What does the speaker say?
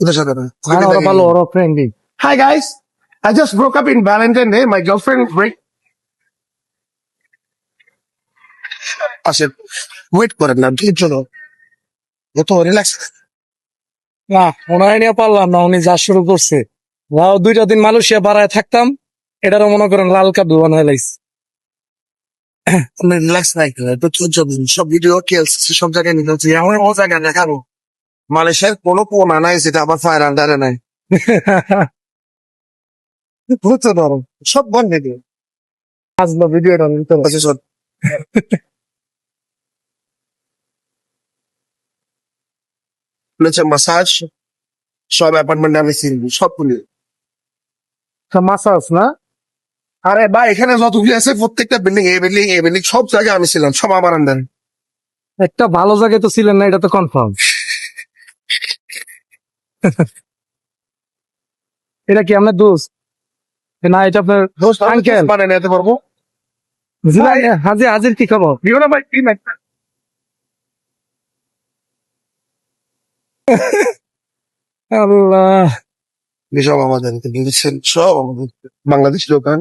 ওদের সাথে না ওরা ভালো ওরা friendly Hi guys, I just broke up in Valentine Day. My girlfriend break. আসেন। ওয়েট করেন না ধৈর্য ধরো। যত রিল্যাক্স না ওনার নিয়ে পারলাম না উনি যা শুরু করছে। লাও দুইটা দিন মালয়েশিয়া বাড়ায় থাকতাম এটারও মনে করেন লাল কাদু বানায় লাইছে। আপনি রিল্যাক্স নাই তো ধৈর্য দিন সব ভিডিও কেলস সব জায়গায় নিতে হচ্ছে। আমার ও জায়গায় দেখাবো। মালয়েশিয়ার কোনো কোনা নাই যেটা আবার ফায়ার আন্ডারে নাই। সব বন্ধ আসলো। আচ্ছা সব মাসাজ সব অ্যাপার্টমেন্টে আমি চিনবি সব পুলি মাসাজ না? আরে বা এখানে যতগুলি আছে প্রত্যেকটা বিল্ডিং এ বিল্ডিং এ বিল্ডিং সব জায়গায় আমি ছিলাম সব আমার আন্ডারে একটা ভালো জায়গায় তো ছিলেন না এটা তো কনফার্ম এটা কি আপনার দোষ? না এটা আপনার দোষ মানে নিতে পারব। হাজির হাজির কি খবর? দিও না ভাই? কি নাই আল্লাহ। সব আমাদের কিন্তু সব আমাদের বাংলাদেশ দোকান।